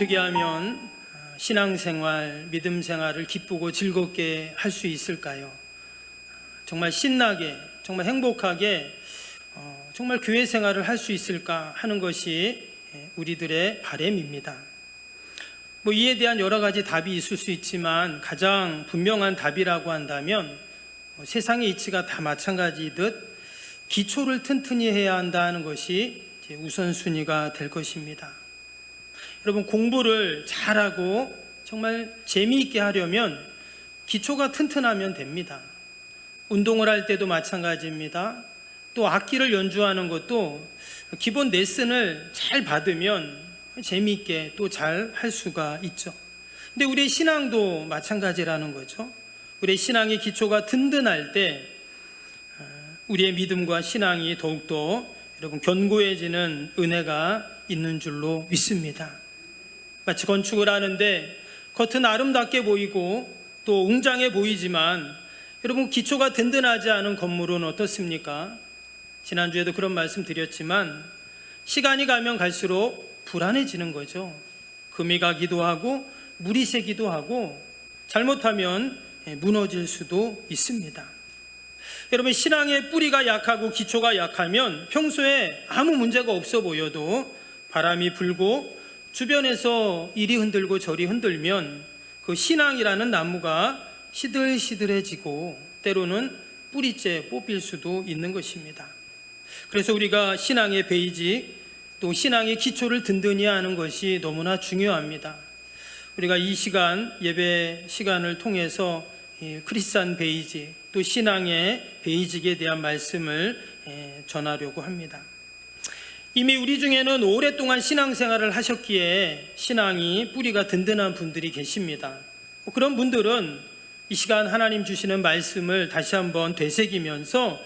어떻게 하면 신앙생활, 믿음 생활을 기쁘고 즐겁게 할 수 있을까요? 정말 신나게, 정말 행복하게, 어, 정말 교회 생활을 할 수 있을까 하는 것이 우리들의 바램입니다. 뭐 이에 대한 여러 가지 답이 있을 수 있지만 가장 분명한 답이라고 한다면 뭐 세상의 이치가 다 마찬가지듯 기초를 튼튼히 해야 한다는 것이 우선순위가 될 것입니다. 여러분 공부를 잘하고 정말 재미있게 하려면 기초가 튼튼하면 됩니다. 운동을 할 때도 마찬가지입니다. 또 악기를 연주하는 것도 기본 레슨을 잘 받으면 재미있게 또 잘 할 수가 있죠. 근데 우리의 신앙도 마찬가지라는 거죠. 우리의 신앙의 기초가 든든할 때 어, 우리의 믿음과 신앙이 더욱더 여러분 견고해지는 은혜가 있는 줄로 믿습니다. 마치 건축을 하는데 겉은 아름답게 보이고 또 웅장해 보이지만 여러분 기초가 든든하지 않은 건물은 어떻습니까? 지난주에도 그런 말씀 드렸지만 시간이 가면 갈수록 불안해지는 거죠. 금이 가기도 하고 물이 새기도 하고 잘못하면 무너질 수도 있습니다. 여러분 신앙의 뿌리가 약하고 기초가 약하면 평소에 아무 문제가 없어 보여도 바람이 불고 주변에서 이리 흔들고 저리 흔들면 그 신앙이라는 나무가 시들시들해지고 때로는 뿌리째 뽑힐 수도 있는 것입니다. 그래서 우리가 신앙의 베이직 또 신앙의 기초를 든든히 하는 것이 너무나 중요합니다. 우리가 이 시간 예배 시간을 통해서 크리스찬 베이직 또 신앙의 베이직에 대한 말씀을 전하려고 합니다. 이미 우리 중에는 오랫동안 신앙생활을 하셨기에 신앙이 뿌리가 든든한 분들이 계십니다. 그런 분들은 이 시간 하나님 주시는 말씀을 다시 한번 되새기면서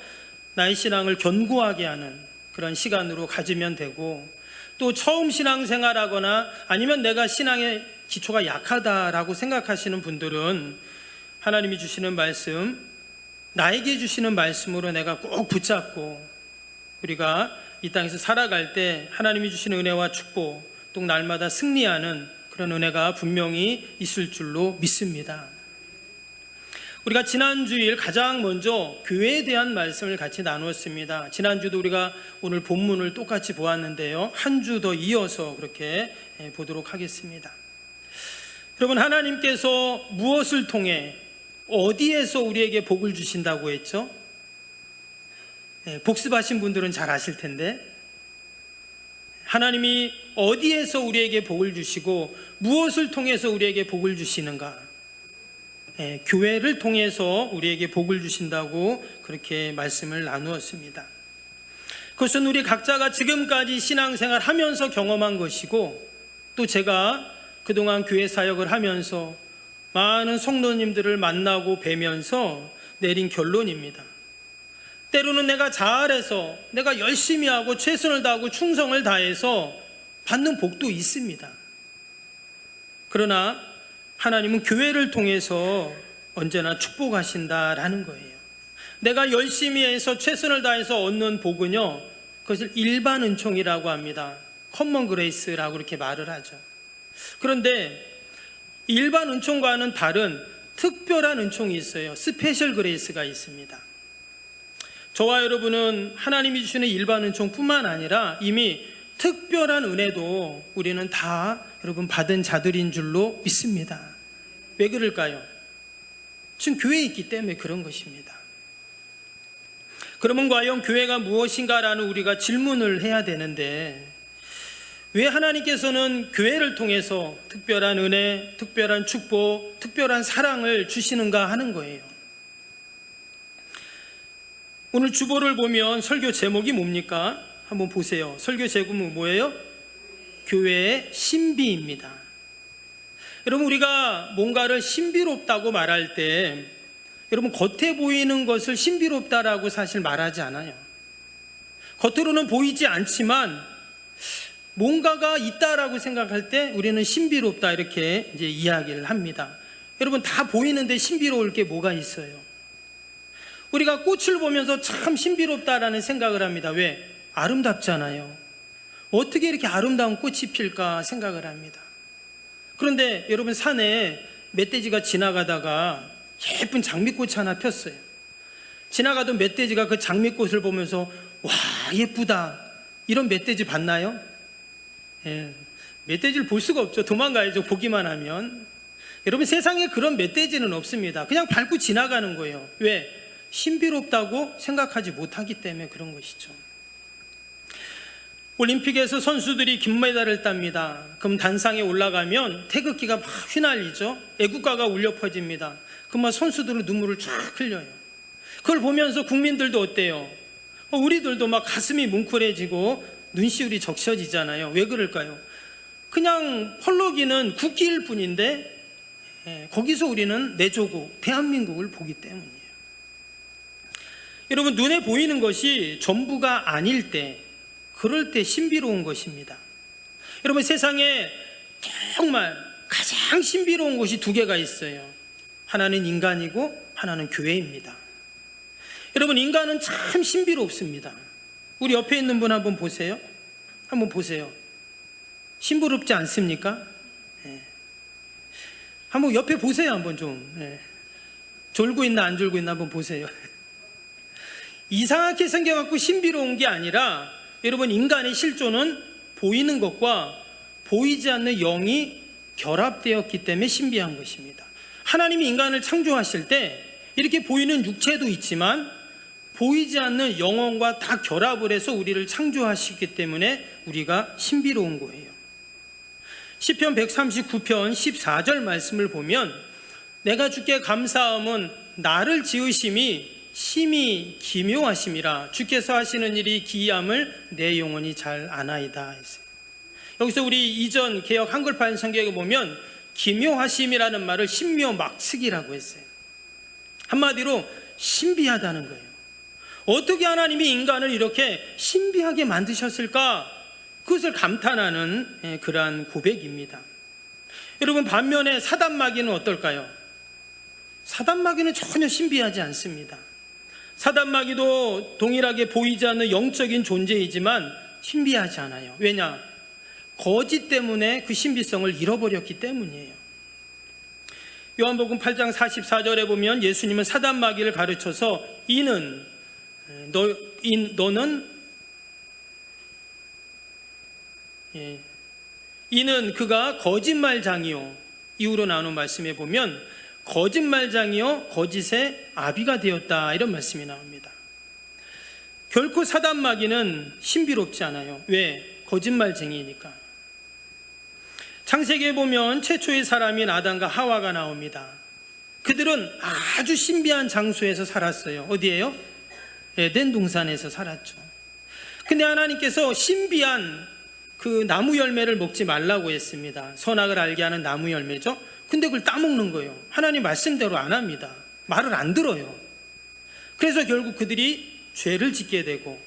나의 신앙을 견고하게 하는 그런 시간으로 가지면 되고 또 처음 신앙생활 하거나 아니면 내가 신앙의 기초가 약하다라고 생각하시는 분들은 하나님이 주시는 말씀 나에게 주시는 말씀으로 내가 꼭 붙잡고 우리가 이 땅에서 살아갈 때 하나님이 주시는 은혜와 축복 또 날마다 승리하는 그런 은혜가 분명히 있을 줄로 믿습니다. 우리가 지난주일 가장 먼저 교회에 대한 말씀을 같이 나누었습니다. 지난주도 우리가 오늘 본문을 똑같이 보았는데요. 한 주 더 이어서 그렇게 보도록 하겠습니다. 여러분, 하나님께서 무엇을 통해 어디에서 우리에게 복을 주신다고 했죠? 복습하신 분들은 잘 아실 텐데, 하나님이 어디에서 우리에게 복을 주시고 무엇을 통해서 우리에게 복을 주시는가? 예, 교회를 통해서 우리에게 복을 주신다고 그렇게 말씀을 나누었습니다. 그것은 우리 각자가 지금까지 신앙생활 하면서 경험한 것이고 또 제가 그동안 교회 사역을 하면서 많은 성도님들을 만나고 뵈면서 내린 결론입니다. 때로는 내가 잘해서 내가 열심히 하고 최선을 다하고 충성을 다해서 받는 복도 있습니다. 그러나 하나님은 교회를 통해서 언제나 축복하신다라는 거예요. 내가 열심히 해서 최선을 다해서 얻는 복은요, 그것을 일반 은총이라고 합니다. 커먼 그레이스라고 이렇게 말을 하죠. 그런데 일반 은총과는 다른 특별한 은총이 있어요. 스페셜 그레이스가 있습니다. 저와 여러분은 하나님이 주시는 일반 은총뿐만 아니라 이미 특별한 은혜도 우리는 다 여러분 받은 자들인 줄로 믿습니다. 왜 그럴까요? 지금 교회에 있기 때문에 그런 것입니다. 그러면 과연 교회가 무엇인가라는 우리가 질문을 해야 되는데 왜 하나님께서는 교회를 통해서 특별한 은혜, 특별한 축복, 특별한 사랑을 주시는가 하는 거예요. 오늘 주보를 보면 설교 제목이 뭡니까? 한번 보세요. 설교 제목은 뭐예요? 교회의 신비입니다. 여러분 우리가 뭔가를 신비롭다고 말할 때 여러분 겉에 보이는 것을 신비롭다라고 사실 말하지 않아요. 겉으로는 보이지 않지만 뭔가가 있다라고 생각할 때 우리는 신비롭다 이렇게 이제 이야기를 합니다. 여러분 다 보이는데 신비로울 게 뭐가 있어요? 우리가 꽃을 보면서 참 신비롭다라는 생각을 합니다. 왜? 아름답잖아요. 어떻게 이렇게 아름다운 꽃이 필까 생각을 합니다. 그런데 여러분 산에 멧돼지가 지나가다가 예쁜 장미꽃이 하나 폈어요. 지나가던 멧돼지가 그 장미꽃을 보면서 와 예쁘다 이런 멧돼지 봤나요? 예, 멧돼지를 볼 수가 없죠. 도망가야죠. 보기만 하면. 여러분 세상에 그런 멧돼지는 없습니다. 그냥 밟고 지나가는 거예요. 왜? 신비롭다고 생각하지 못하기 때문에 그런 것이죠. 올림픽에서 선수들이 금메달을 땁니다. 그럼 단상에 올라가면 태극기가 막 휘날리죠. 애국가가 울려 퍼집니다. 그러면 선수들은 눈물을 쫙 흘려요. 그걸 보면서 국민들도 어때요? 어, 우리들도 막 가슴이 뭉클해지고 눈시울이 적셔지잖아요. 왜 그럴까요? 그냥 펄럭이는 국기일 뿐인데 예, 거기서 우리는 내 조국 대한민국을 보기 때문이에요. 여러분 눈에 보이는 것이 전부가 아닐 때 그럴 때 신비로운 것입니다. 여러분 세상에 정말 가장 신비로운 곳이 두 개가 있어요. 하나는 인간이고 하나는 교회입니다. 여러분 인간은 참 신비롭습니다. 우리 옆에 있는 분 한번 보세요. 한번 보세요. 신비롭지 않습니까? 예. 한번 옆에 보세요. 한번 좀. 예. 졸고 있나 안 졸고 있나 한번 보세요. 이상하게 생겨갖고 신비로운 게 아니라 여러분 인간의 실존은 보이는 것과 보이지 않는 영이 결합되었기 때문에 신비한 것입니다. 하나님이 인간을 창조하실 때 이렇게 보이는 육체도 있지만 보이지 않는 영혼과 다 결합을 해서 우리를 창조하시기 때문에 우리가 신비로운 거예요. 시편 139편 14절 말씀을 보면 내가 주께 감사함은 나를 지으심이 심히 기묘하심이라 주께서 하시는 일이 기이함을 내 영혼이 잘 아나이다. 여기서 우리 이전 개혁 한글판 성경에 보면 기묘하심이라는 말을 신묘막측이라고 했어요. 한마디로 신비하다는 거예요. 어떻게 하나님이 인간을 이렇게 신비하게 만드셨을까? 그것을 감탄하는 예, 그러한 고백입니다. 여러분 반면에 사단마귀는 어떨까요? 사단마귀는 전혀 신비하지 않습니다. 사단 마귀도 동일하게 보이지 않는 영적인 존재이지만 신비하지 않아요. 왜냐? 거짓 때문에 그 신비성을 잃어버렸기 때문이에요. 요한복음 8장 44절에 보면 예수님은 사단 마귀를 가르쳐서 이는 너, 이, 너는 예, 이는 그가 거짓말장이요 이후로 나오는 말씀에 보면 거짓말장이요 거짓의 아비가 되었다 이런 말씀이 나옵니다. 결코 사단 마귀는 신비롭지 않아요. 왜? 거짓말쟁이니까. 창세기에 보면 최초의 사람인 아담과 하와가 나옵니다. 그들은 아주 신비한 장소에서 살았어요. 어디예요? 에덴 동산에서 살았죠. 근데 하나님께서 신비한 그 나무 열매를 먹지 말라고 했습니다. 선악을 알게 하는 나무 열매죠. 근데 그걸 따먹는 거예요. 하나님 말씀대로 안 합니다. 말을 안 들어요. 그래서 결국 그들이 죄를 짓게 되고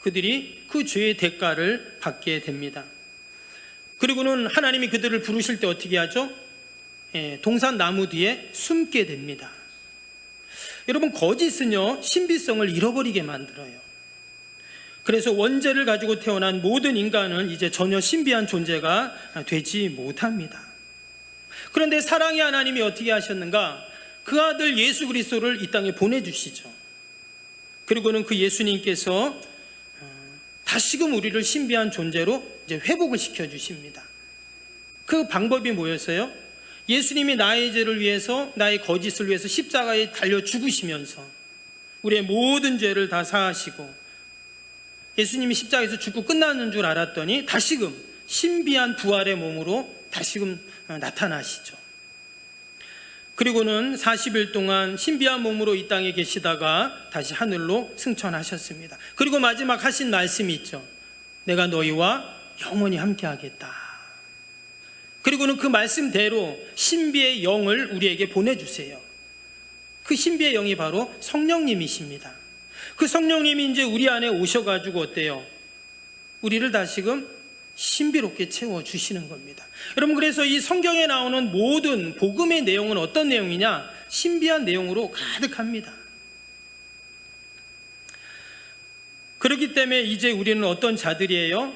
그들이 그 죄의 대가를 받게 됩니다. 그리고는 하나님이 그들을 부르실 때 어떻게 하죠? 예, 동산 나무 뒤에 숨게 됩니다. 여러분 거짓은요 신비성을 잃어버리게 만들어요. 그래서 원죄를 가지고 태어난 모든 인간은 이제 전혀 신비한 존재가 되지 못합니다. 그런데 사랑의 하나님이 어떻게 하셨는가? 그 아들 예수 그리스도를 이 땅에 보내주시죠. 그리고는 그 예수님께서 어, 다시금 우리를 신비한 존재로 이제 회복을 시켜 주십니다. 그 방법이 뭐였어요? 예수님이 나의 죄를 위해서 나의 거짓을 위해서 십자가에 달려 죽으시면서 우리의 모든 죄를 다 사하시고 예수님이 십자가에서 죽고 끝나는 줄 알았더니 다시금 신비한 부활의 몸으로 다시금 나타나시죠. 그리고는 40일 동안 신비한 몸으로 이 땅에 계시다가 다시 하늘로 승천하셨습니다. 그리고 마지막 하신 말씀이 있죠. 내가 너희와 영원히 함께 하겠다. 그리고는 그 말씀대로 신비의 영을 우리에게 보내주세요. 그 신비의 영이 바로 성령님이십니다. 그 성령님이 이제 우리 안에 오셔가지고 어때요? 우리를 다시금 신비롭게 채워주시는 겁니다. 여러분, 그래서 이 성경에 나오는 모든 복음의 내용은 어떤 내용이냐? 신비한 내용으로 가득합니다. 그렇기 때문에 이제 우리는 어떤 자들이에요?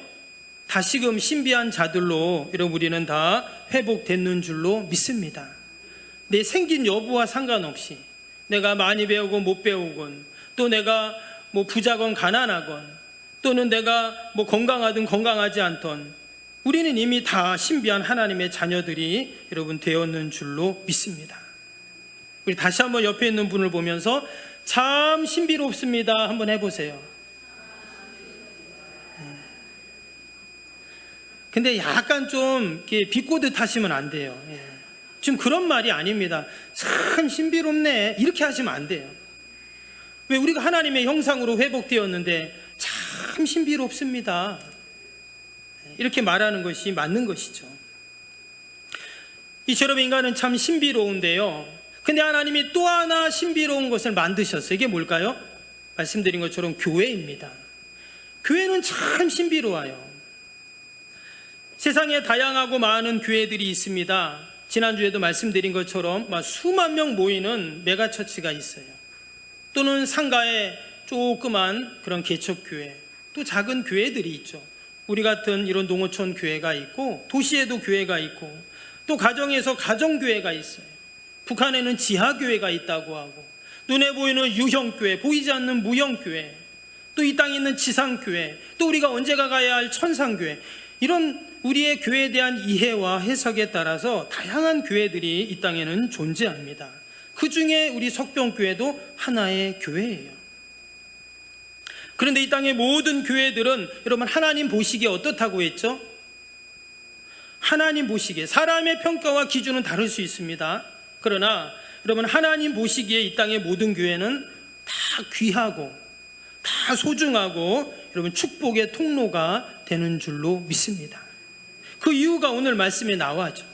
다시금 신비한 자들로 여러분 우리는 다 회복됐는 줄로 믿습니다. 내 생긴 여부와 상관없이 내가 많이 배우고 못 배우건 또 내가 뭐 부자건 가난하건 또는 내가 뭐 건강하든 건강하지 않던 우리는 이미 다 신비한 하나님의 자녀들이 여러분 되었는 줄로 믿습니다. 우리 다시 한번 옆에 있는 분을 보면서 참 신비롭습니다. 한번 해보세요. 근데 약간 좀 비꼬듯 하시면 안 돼요. 예. 지금 그런 말이 아닙니다. 참 신비롭네. 이렇게 하시면 안 돼요. 왜 우리가 하나님의 형상으로 회복되었는데 참 신비롭습니다. 이렇게 말하는 것이 맞는 것이죠. 이처럼 인간은 참 신비로운데요. 근데 하나님이 또 하나 신비로운 것을 만드셨어요. 이게 뭘까요? 말씀드린 것처럼 교회입니다. 교회는 참 신비로워요. 세상에 다양하고 많은 교회들이 있습니다. 지난주에도 말씀드린 것처럼 막 수만 명 모이는 메가처치가 있어요. 또는 상가에 조그만 그런 개척교회, 또 작은 교회들이 있죠. 우리 같은 이런 농어촌 교회가 있고, 도시에도 교회가 있고, 또 가정에서 가정 교회가 있어요. 북한에는 지하 교회가 있다고 하고, 눈에 보이는 유형 교회, 보이지 않는 무형 교회, 또 이 땅에 있는 지상 교회, 또 우리가 언제가 가야 할 천상 교회, 이런 우리의 교회에 대한 이해와 해석에 따라서 다양한 교회들이 이 땅에는 존재합니다. 그 중에 우리 석병교회도 하나의 교회예요. 그런데 이 땅의 모든 교회들은 여러분 하나님 보시기에 어떻다고 했죠? 하나님 보시기에 사람의 평가와 기준은 다를 수 있습니다. 그러나 여러분 하나님 보시기에 이 땅의 모든 교회는 다 귀하고 다 소중하고 여러분 축복의 통로가 되는 줄로 믿습니다. 그 이유가 오늘 말씀에 나와죠.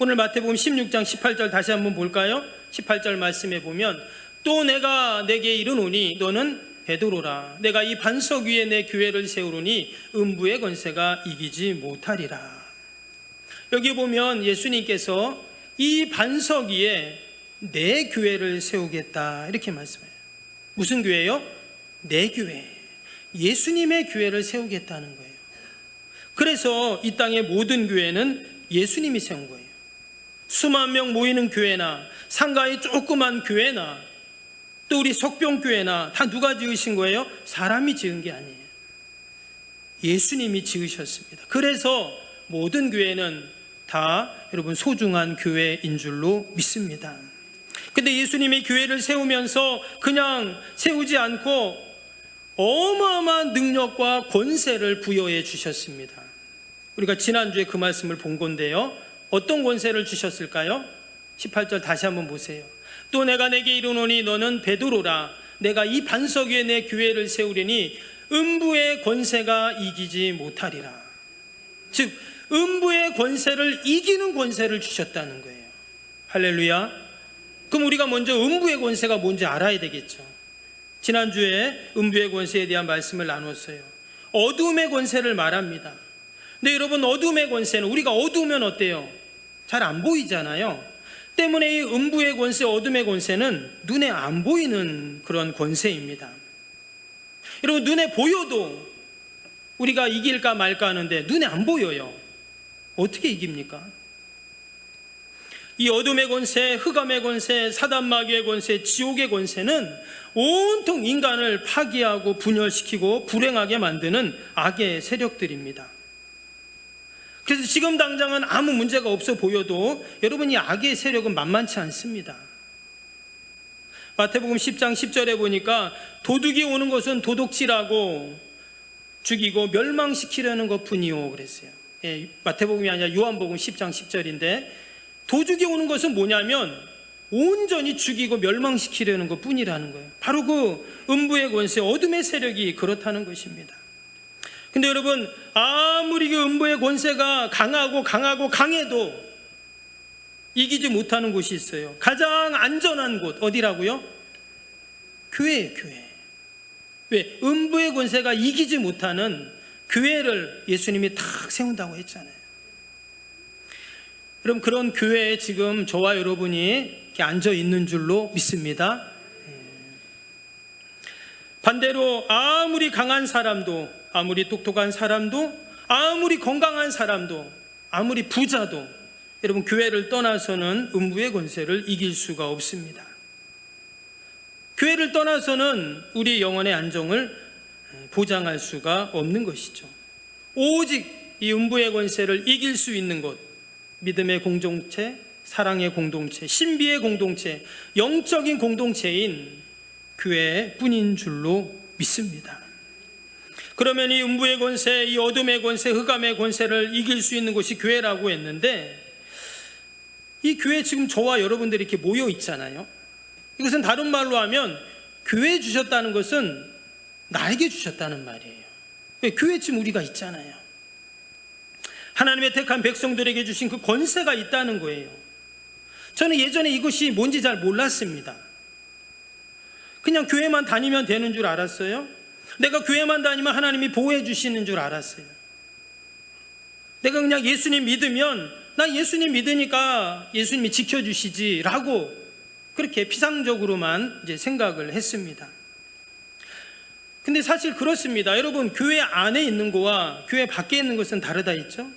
오늘 마태복음 16장 18절 다시 한번 볼까요? 18절 말씀에 보면 또 내가 내게 이르노니 너는 베드로라 내가 이 반석 위에 내 교회를 세우노니 음부의 권세가 이기지 못하리라. 여기 보면 예수님께서 이 반석 위에 내 교회를 세우겠다 이렇게 말씀해요. 무슨 교회요? 내 교회. 예수님의 교회를 세우겠다는 거예요. 그래서 이 땅의 모든 교회는 예수님이 세운 거예요. 수만 명 모이는 교회나 상가의 조그만 교회나 또 우리 석병교회나 다 누가 지으신 거예요? 사람이 지은 게 아니에요. 예수님이 지으셨습니다. 그래서 모든 교회는 다 여러분 소중한 교회인 줄로 믿습니다. 근데 예수님이 교회를 세우면서 그냥 세우지 않고 어마어마한 능력과 권세를 부여해 주셨습니다. 우리가 지난주에 그 말씀을 본 건데요. 어떤 권세를 주셨을까요? 18절 다시 한번 보세요. 또 내가 내게 이르노니 너는 베드로라 내가 이 반석 위에 내 교회를 세우리니 음부의 권세가 이기지 못하리라. 즉 음부의 권세를 이기는 권세를 주셨다는 거예요. 할렐루야. 그럼 우리가 먼저 음부의 권세가 뭔지 알아야 되겠죠. 지난주에 음부의 권세에 대한 말씀을 나눴어요. 어둠의 권세를 말합니다. 근데 여러분 어둠의 권세는 우리가 어두우면 어때요? 잘 안 보이잖아요. 때문에 이 음부의 권세, 어둠의 권세는 눈에 안 보이는 그런 권세입니다. 여러분 눈에 보여도 우리가 이길까 말까 하는데 눈에 안 보여요. 어떻게 이깁니까? 이 어둠의 권세, 흑암의 권세, 사단마귀의 권세, 지옥의 권세는 온통 인간을 파괴하고 분열시키고 불행하게 만드는 악의 세력들입니다. 그래서 지금 당장은 아무 문제가 없어 보여도 여러분이 악의 세력은 만만치 않습니다. 마태복음 10장 10절에 보니까 도둑이 오는 것은 도둑질하고 죽이고 멸망시키려는 것 뿐이요 그랬어요. 예, 마태복음이 아니라 요한복음 10장 10절인데 도둑이 오는 것은 뭐냐면 온전히 죽이고 멸망시키려는 것 뿐이라는 거예요. 바로 그 음부의 권세, 어둠의 세력이 그렇다는 것입니다. 근데 여러분, 아무리 그 음부의 권세가 강하고 강하고 강해도 이기지 못하는 곳이 있어요. 가장 안전한 곳, 어디라고요? 교회예요, 교회. 왜? 음부의 권세가 이기지 못하는 교회를 예수님이 탁 세운다고 했잖아요. 그럼 그런 교회에 지금 저와 여러분이 이렇게 앉아 있는 줄로 믿습니다. 예. 반대로 아무리 강한 사람도 아무리 똑똑한 사람도 아무리 건강한 사람도 아무리 부자도 여러분 교회를 떠나서는 음부의 권세를 이길 수가 없습니다. 교회를 떠나서는 우리 영혼의 안정을 보장할 수가 없는 것이죠. 오직 이 음부의 권세를 이길 수 있는 곳, 믿음의 공동체, 사랑의 공동체, 신비의 공동체, 영적인 공동체인 교회뿐인 줄로 믿습니다. 그러면 이 음부의 권세, 이 어둠의 권세, 흑암의 권세를 이길 수 있는 곳이 교회라고 했는데 이 교회 지금 저와 여러분들이 이렇게 모여 있잖아요. 이것은 다른 말로 하면 교회 주셨다는 것은 나에게 주셨다는 말이에요. 왜? 교회 지금 우리가 있잖아요. 하나님의 택한 백성들에게 주신 그 권세가 있다는 거예요. 저는 예전에 이것이 뭔지 잘 몰랐습니다. 그냥 교회만 다니면 되는 줄 알았어요. 내가 교회만 다니면 하나님이 보호해 주시는 줄 알았어요. 내가 그냥 예수님 믿으면 나 예수님 믿으니까 예수님이 지켜주시지라고 그렇게 피상적으로만 이제 생각을 했습니다. 근데 사실 그렇습니다. 여러분, 교회 안에 있는 거와 교회 밖에 있는 것은 다르다 했죠?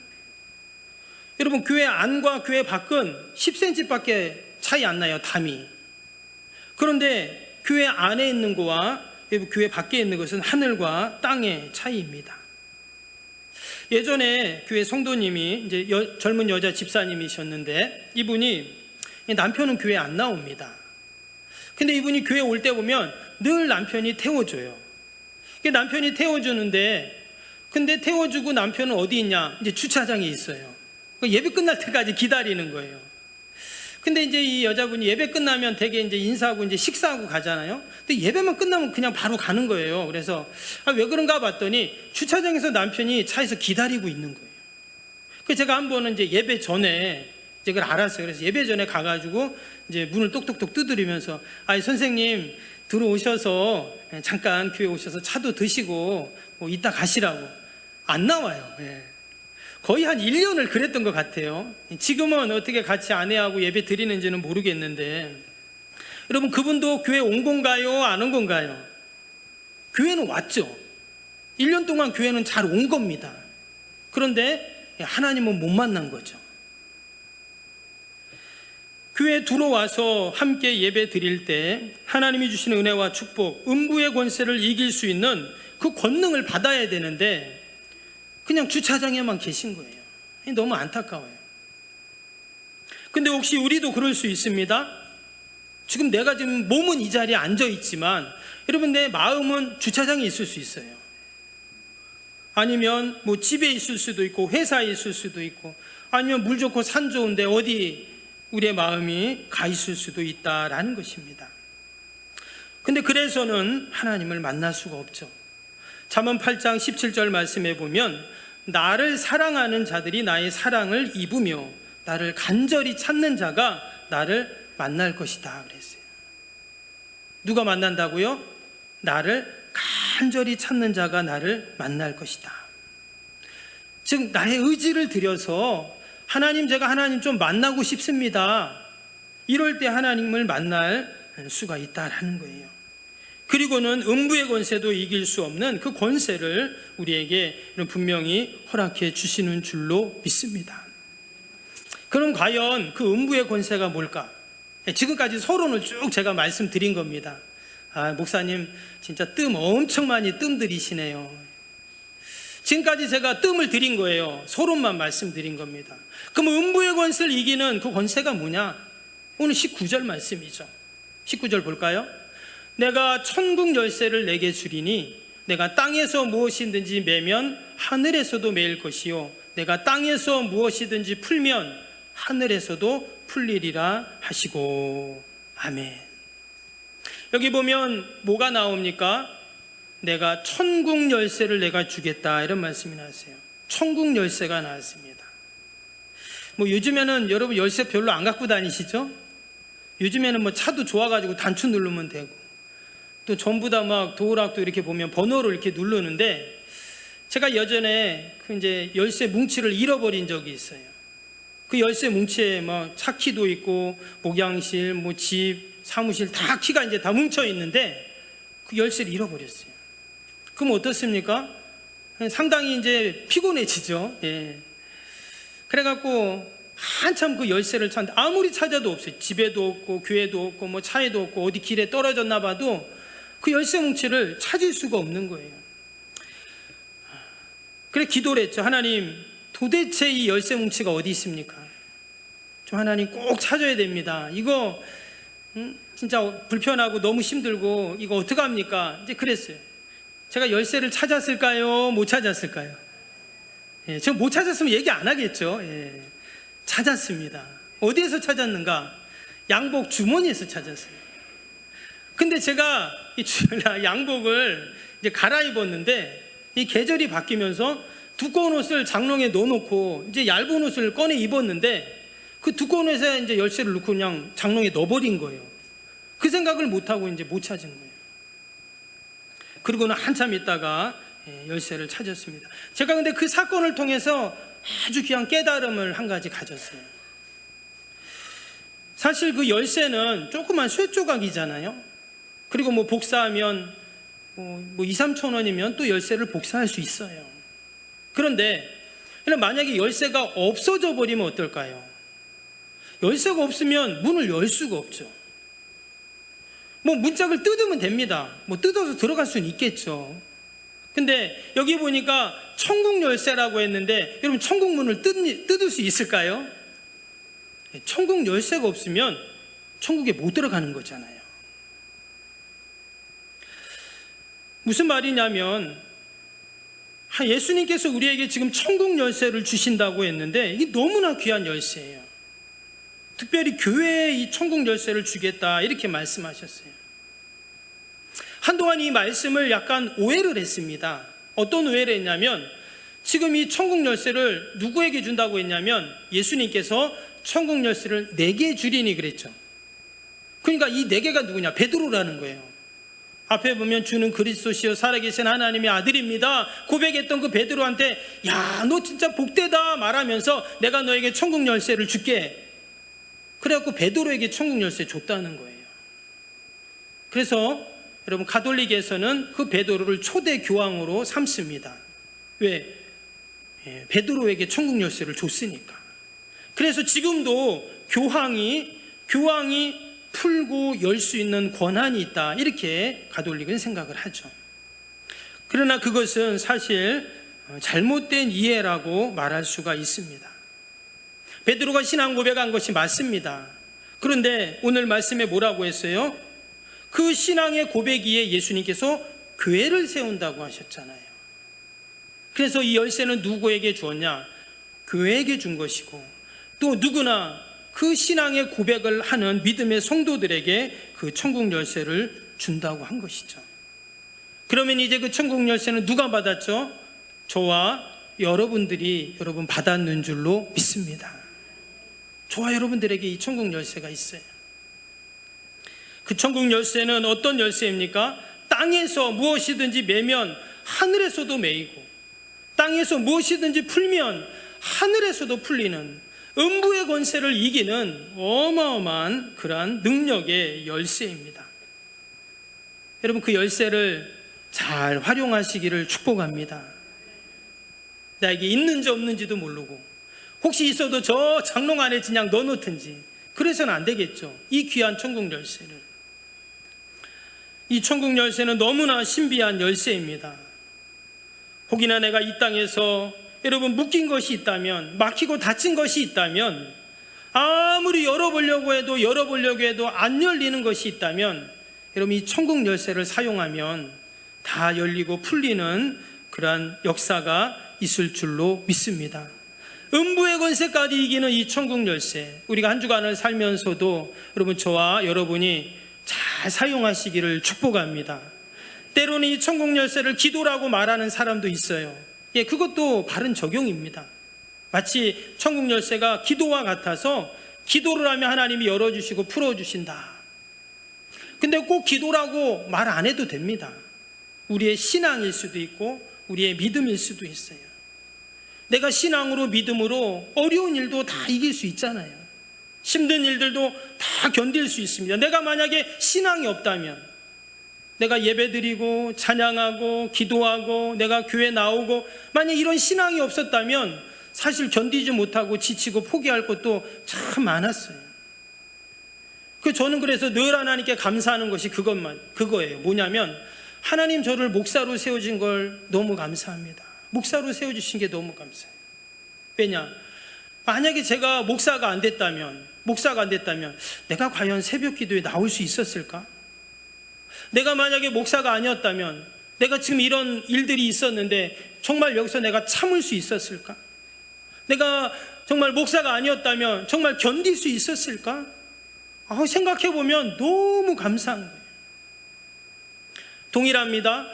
여러분, 교회 안과 교회 밖은 10cm밖에 차이 안 나요, 담이. 그런데 교회 안에 있는 거와 교회 밖에 있는 것은 하늘과 땅의 차이입니다. 예전에 교회 성도님이 이제 여- 젊은 여자 집사님이셨는데 이분이 남편은 교회 안 나옵니다. 근데 이분이 교회 올 때 보면 늘 남편이 태워줘요. 그 남편이 태워주는데 근데 태워주고 남편은 어디 있냐? 이제 주차장에 있어요. 그 예배 끝날 때까지 기다리는 거예요. 근데 이제 이 여자분이 예배 끝나면 되게 이제 인사하고 이제 식사하고 가잖아요. 근데 예배만 끝나면 그냥 바로 가는 거예요. 그래서 아, 왜 그런가 봤더니 주차장에서 남편이 차에서 기다리고 있는 거예요. 그 제가 한 번은 이제 예배 전에 이제 그걸 알았어요. 그래서 예배 전에 가가지고 이제 문을 똑똑똑 두드리면서 아 선생님 들어오셔서 잠깐 교회 오셔서 차도 드시고 뭐 이따 가시라고 안 나와요. 예. 거의 한 1년을 그랬던 것 같아요. 지금은 어떻게 같이 아내하고 예배 드리는지는 모르겠는데 여러분 그분도 교회 온 건가요? 안 온 건가요? 교회는 왔죠. 1년 동안 교회는 잘 온 겁니다. 그런데 하나님은 못 만난 거죠. 교회에 들어와서 함께 예배 드릴 때 하나님이 주시는 은혜와 축복, 음부의 권세를 이길 수 있는 그 권능을 받아야 되는데 그냥 주차장에만 계신 거예요. 너무 안타까워요. 근데 혹시 우리도 그럴 수 있습니다. 지금 내가 지금 몸은 이 자리에 앉아 있지만 여러분 내 마음은 주차장에 있을 수 있어요. 아니면 뭐 집에 있을 수도 있고 회사에 있을 수도 있고 아니면 물 좋고 산 좋은데 어디 우리의 마음이 가 있을 수도 있다라는 것입니다. 근데 그래서는 하나님을 만날 수가 없죠. 잠언 8장 17절 말씀해 보면 나를 사랑하는 자들이 나의 사랑을 입으며 나를 간절히 찾는 자가 나를 만날 것이다 그랬어요. 누가 만난다고요? 나를 간절히 찾는 자가 나를 만날 것이다. 즉 나의 의지를 들여서 하나님 제가 하나님 좀 만나고 싶습니다. 이럴 때 하나님을 만날 수가 있다라는 거예요. 그리고는 음부의 권세도 이길 수 없는 그 권세를 우리에게 분명히 허락해 주시는 줄로 믿습니다. 그럼 과연 그 음부의 권세가 뭘까? 지금까지 서론을 쭉 제가 말씀드린 겁니다. 아, 목사님, 진짜 뜸 엄청 많이 뜸 들이시네요. 지금까지 제가 뜸을 들인 거예요. 서론만 말씀드린 겁니다. 그럼 음부의 권세를 이기는 그 권세가 뭐냐? 오늘 19절 말씀이죠. 19절 볼까요? 내가 천국 열쇠를 내게 주리니 내가 땅에서 무엇이든지 매면 하늘에서도 매일 것이요 내가 땅에서 무엇이든지 풀면 하늘에서도 풀리리라 하시고 아멘. 여기 보면 뭐가 나옵니까? 내가 천국 열쇠를 내가 주겠다 이런 말씀이 나왔어요. 천국 열쇠가 나왔습니다. 뭐 요즘에는 여러분 열쇠 별로 안 갖고 다니시죠? 요즘에는 뭐 차도 좋아가지고 단추 누르면 되고 또 전부 다 막 도어락도 이렇게 보면 번호를 이렇게 누르는데 제가 예전에 그 이제 열쇠 뭉치를 잃어버린 적이 있어요. 그 열쇠 뭉치에 뭐 차키도 있고 목양실, 뭐 집, 사무실 다 키가 이제 다 뭉쳐 있는데 그 열쇠를 잃어버렸어요. 그럼 어떻습니까? 상당히 이제 피곤해지죠. 예. 그래갖고 한참 그 열쇠를 찾는데 아무리 찾아도 없어요. 집에도 없고 교회도 없고 뭐 차에도 없고 어디 길에 떨어졌나 봐도 그 열쇠 뭉치를 찾을 수가 없는 거예요. 그래 기도를 했죠. 하나님 도대체 이 열쇠 뭉치가 어디 있습니까? 좀 하나님 꼭 찾아야 됩니다. 이거 음, 진짜 불편하고 너무 힘들고 이거 어떻게 합니까? 이제 그랬어요. 제가 열쇠를 찾았을까요? 못 찾았을까요? 예, 제가 못 찾았으면 얘기 안 하겠죠. 예, 찾았습니다. 어디에서 찾았는가? 양복 주머니에서 찾았어요. 근데 제가 이 주- 양복을 이제 갈아입었는데 이 계절이 바뀌면서 두꺼운 옷을 장롱에 넣어놓고 이제 얇은 옷을 꺼내 입었는데 그 두꺼운 옷에 이제 열쇠를 넣고 그냥 장롱에 넣어버린 거예요. 그 생각을 못 하고 이제 못 찾은 거예요. 그리고는 한참 있다가 예, 열쇠를 찾았습니다. 제가 근데 그 사건을 통해서 아주 귀한 깨달음을 한 가지 가졌어요. 사실 그 열쇠는 조그만 쇠 조각이잖아요. 그리고 뭐 복사하면 뭐, 뭐 2, 3천 원이면 또 열쇠를 복사할 수 있어요. 그런데 만약에 열쇠가 없어져 버리면 어떨까요? 열쇠가 없으면 문을 열 수가 없죠. 뭐 문짝을 뜯으면 됩니다. 뭐 뜯어서 들어갈 수는 있겠죠. 근데 여기 보니까 천국 열쇠라고 했는데 여러분 천국 문을 뜯, 뜯을 수 있을까요? 예, 천국 열쇠가 없으면 천국에 못 들어가는 거잖아요. 무슨 말이냐면 하, 예수님께서 우리에게 지금 천국 열쇠를 주신다고 했는데 이게 너무나 귀한 열쇠예요. 특별히 교회에 이 천국 열쇠를 주겠다 이렇게 말씀하셨어요. 한동안 이 말씀을 약간 오해를 했습니다. 어떤 오해를 했냐면 지금 이 천국 열쇠를 누구에게 준다고 했냐면 예수님께서 천국 열쇠를 네 개 주리니 그랬죠. 그러니까 이 네 개가 누구냐? 베드로라는 거예요. 앞에 보면 주는 그리스도시요 살아계신 하나님의 아들입니다. 고백했던 그 베드로한테 야, 너 진짜 복되다 말하면서 내가 너에게 천국 열쇠를 줄게. 그래갖고 베드로에게 천국 열쇠 줬다는 거예요. 그래서 여러분 가톨릭에서는 그 베드로를 초대 교황으로 삼습니다. 왜? 예, 베드로에게 천국 열쇠를 줬으니까. 그래서 지금도 교황이 교황이 풀고 열 수 있는 권한이 있다. 이렇게 가톨릭은 생각을 하죠. 그러나 그것은 사실 어, 잘못된 이해라고 말할 수가 있습니다. 베드로가 신앙 고백한 것이 맞습니다. 그런데 오늘 말씀에 뭐라고 했어요? 그 신앙의 고백이에 예수님께서 교회를 세운다고 하셨잖아요. 그래서 이 열쇠는 누구에게 주었냐? 교회에게 준 것이고 또 누구나 그 신앙의 고백을 하는 믿음의 성도들에게 그 천국 열쇠를 준다고 한 것이죠. 그러면 이제 그 천국 열쇠는 누가 받았죠? 저와 여러분들이 여러분 받았는 줄로 믿습니다. 저와 여러분들에게 이 천국 열쇠가 있어요. 그 천국 열쇠는 어떤 열쇠입니까? 땅에서 무엇이든지 매면 하늘에서도 매이고 땅에서 무엇이든지 풀면 하늘에서도 풀리는 음부의 권세를 이기는 어마어마한 그러한 능력의 열쇠입니다. 여러분 그 열쇠를 잘 활용하시기를 축복합니다. 나에게 있는지 없는지도 모르고 혹시 있어도 저 장롱 안에 그냥 넣어놓든지 그래서는 안 되겠죠. 이 귀한 천국 열쇠를. 이 천국 열쇠는 너무나 신비한 열쇠입니다. 혹이나 내가 이 땅에서 여러분 묶인 것이 있다면 막히고 닫힌 것이 있다면 아무리 열어보려고 해도 열어보려고 해도 안 열리는 것이 있다면 여러분 이 천국 열쇠를 사용하면 다 열리고 풀리는 그러한 역사가 있을 줄로 믿습니다. 음부의 권세까지 이기는 이 천국 열쇠 우리가 한 주간을 살면서도 여러분 저와 여러분이 잘 사용하시기를 축복합니다. 때로는 이 천국 열쇠를 기도라고 말하는 사람도 있어요. 예, 그것도 바른 적용입니다. 마치 천국 열쇠가 기도와 같아서 기도를 하면 하나님이 열어주시고 풀어주신다. 근데 꼭 기도라고 말 안 해도 됩니다. 우리의 신앙일 수도 있고 우리의 믿음일 수도 있어요. 내가 신앙으로 믿음으로 어려운 일도 다 이길 수 있잖아요. 힘든 일들도 다 견딜 수 있습니다. 내가 만약에 신앙이 없다면 내가 예배드리고 찬양하고 기도하고 내가 교회 나오고 만약 이런 신앙이 없었다면 사실 견디지 못하고 지치고 포기할 것도 참 많았어요. 그 저는 그래서 늘 하나님께 감사하는 것이 그것만 그거예요. 뭐냐면 하나님 저를 목사로 세워진 걸 너무 감사합니다. 목사로 세워주신 게 너무 감사해요. 왜냐? 만약에 제가 목사가 안 됐다면, 목사가 안 됐다면, 내가 과연 새벽 기도에 나올 수 있었을까? 내가 만약에 목사가 아니었다면, 내가 지금 이런 일들이 있었는데, 정말 여기서 내가 참을 수 있었을까? 내가 정말 목사가 아니었다면, 정말 견딜 수 있었을까? 아, 생각해 보면 너무 감사한 거예요. 동일합니다.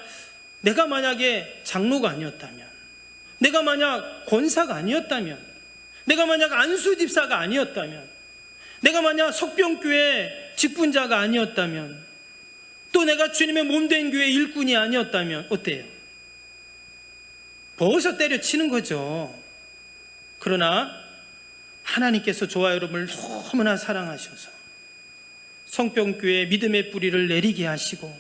내가 만약에 장로가 아니었다면, 내가 만약 권사가 아니었다면, 내가 만약 안수 집사가 아니었다면, 내가 만약 석병교회 직분자가 아니었다면, 또 내가 주님의 몸된 교회 일꾼이 아니었다면 어때요? 벌써 때려치는 거죠. 그러나 하나님께서 저와 여러분을 너무나 사랑하셔서 성병교회 믿음의 뿌리를 내리게 하시고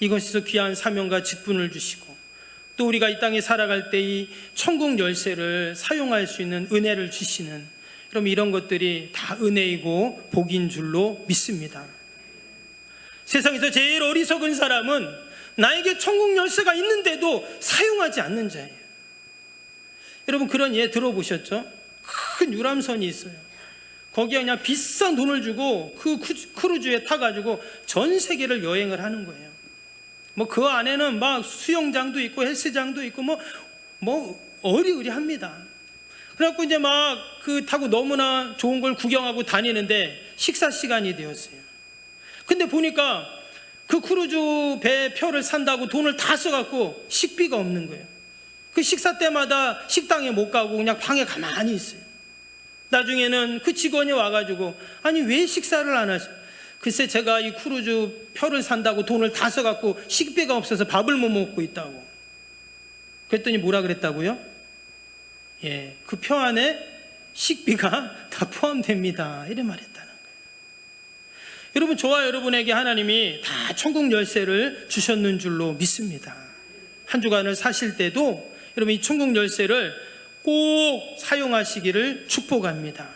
이것에서 귀한 사명과 직분을 주시고 또 우리가 이 땅에 살아갈 때 이 천국 열쇠를 사용할 수 있는 은혜를 주시는 그럼 이런 것들이 다 은혜이고 복인 줄로 믿습니다. 세상에서 제일 어리석은 사람은 나에게 천국 열쇠가 있는데도 사용하지 않는 자예요. 여러분 그런 예 들어보셨죠? 큰 유람선이 있어요. 거기에 그냥 비싼 돈을 주고 그 크루즈에 타가지고 전 세계를 여행을 하는 거예요. 뭐 그 안에는 막 수영장도 있고 헬스장도 있고 뭐, 뭐 어리으리합니다. 그래갖고 이제 막 그 타고 너무나 좋은 걸 구경하고 다니는데 식사 시간이 되었어요. 근데 보니까 그 크루즈 배 표를 산다고 돈을 다 써갖고 식비가 없는 거예요. 그 식사 때마다 식당에 못 가고 그냥 방에 가만히 있어요. 나중에는 그 직원이 와가지고 아니 왜 식사를 안 하시? 글쎄 제가 이 크루즈 표를 산다고 돈을 다 써갖고 식비가 없어서 밥을 못 먹고 있다고. 그랬더니 뭐라 그랬다고요? 예, 그 표 안에 식비가 다 포함됩니다. 이래 거예요. 여러분 저와 여러분에게 하나님이 다 천국 열쇠를 주셨는 줄로 믿습니다. 한 주간을 사실 때도 여러분 이 천국 열쇠를 꼭 사용하시기를 축복합니다.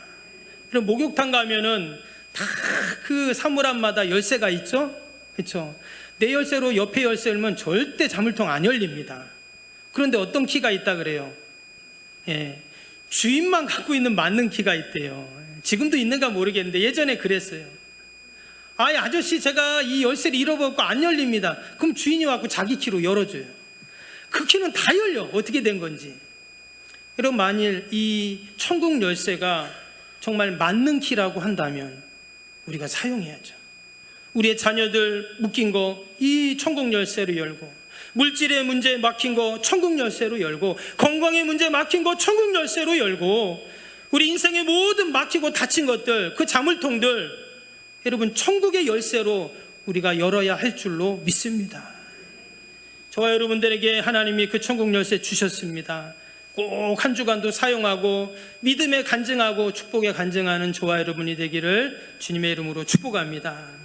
그럼 목욕탕 가면은 다 그 사물함마다 열쇠가 있죠? 그렇죠? 내 열쇠로 옆에 열쇠 열면 절대 자물통 안 열립니다. 그런데 어떤 키가 있다 그래요? 예. 주인만 갖고 있는 맞는 키가 있대요. 지금도 있는가 모르겠는데 예전에 그랬어요. 아이 아저씨 제가 이 열쇠를 잃어버렸고 안 열립니다. 그럼 주인이 와서 자기 키로 열어줘요. 그 키는 다 열려. 어떻게 된 건지. 여러분 만일 이 천국 열쇠가 정말 맞는 키라고 한다면 우리가 사용해야죠. 우리의 자녀들 묶인 거 이 천국 열쇠로 열고 물질의 문제 막힌 거 천국 열쇠로 열고 건강의 문제 막힌 거 천국 열쇠로 열고 우리 인생의 모든 막히고 닫힌 것들 그 자물통들 여러분 천국의 열쇠로 우리가 열어야 할 줄로 믿습니다. 저와 여러분들에게 하나님이 그 천국 열쇠 주셨습니다. 꼭 한 주간도 사용하고 믿음에 간증하고 축복에 간증하는 저와 여러분이 되기를 주님의 이름으로 축복합니다.